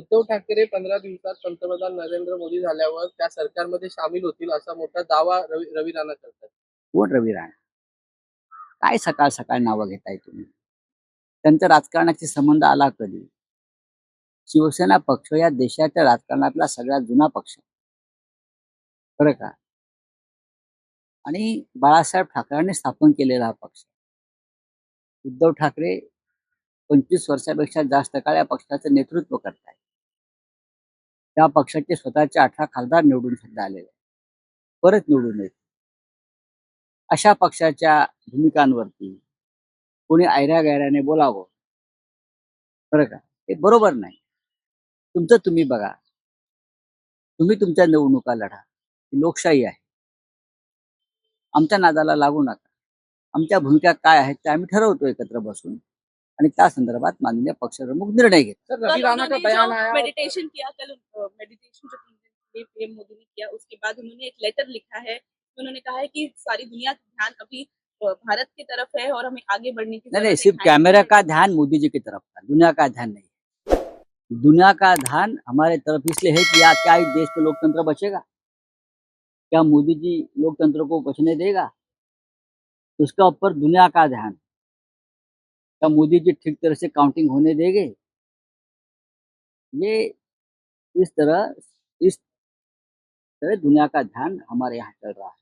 उद्धव ठाकरे पंधरा दिवसात पंतप्रधान नरेंद्र मोदी झाल्यावर त्या सरकारमध्ये सामील होतील असा मोठा दावा रवी रवी राणा करतात. कोण रवी राणा? काय सकाळ सकाळ नावं घेताय तुम्ही? त्यांचा राजकारणाशी संबंध आला कधी? शिवसेना पक्ष या देशाच्या राजकारणातला सगळ्यात जुना पक्ष. आहे. खरं का? आणि बाळासाहेब ठाकरेंनी स्थापन केलेला हा पक्ष. उद्धव ठाकरे पंचवीस वर्षापेक्षा जास्त काळ या पक्षाचं नेतृत्व करतायत. त्या पक्षाचे स्वतःचे अठरा खासदार निवडून सुद्धा आलेले परत निवडून येत अशा पक्षाच्या भूमिकांवरती कोणी आयऱ्या गैऱ्याने बोलावं? बरं का? हे बरोबर नाही. तुमचं तुम्ही बघा. तुम्ही तुमच्या निवडणुका लढा. ही लोकशाही आहे. आमच्या नादाला लागू नका. आमच्या भूमिका काय आहेत त्या आम्ही ठरवतो एकत्र बसून. आणि त्या संदर्भात माननीय पक्षप्रमुख निर्णय घेत सर कल रवी राणा का उन्होंने बयान जो आया मेडिटेशन किया कल मेडिटेशन जो तीन दिन के लिए पीएम मोदी ने किया उसके बाद उन्होंने एक लेटर लिखा है उन्होंने कहा है कि सारी दुनिया ध्यान अभी भारत की तरफ़ है और हमें आगे बढ़ने की नहीं नहीं सिर्फ़ कैमरा का ध्यान मोदी जी की तरफ़ था दुनिया का ध्यान नहीं है। दुनिया का ध्यान हमारे तरफ़ इसलिए है कि या क्या इस देश में लोकतंत्र बचेगा? क्या मोदी जी लोकतंत्र को बचने देगा? उसका ऊपर दुनिया का ध्यान। क्या मोदी जी ठीक तरह से काउंटिंग होने देंगे? ये इस तरह इस तरह दुनिया का ध्यान हमारे यहाँ चल रहा है।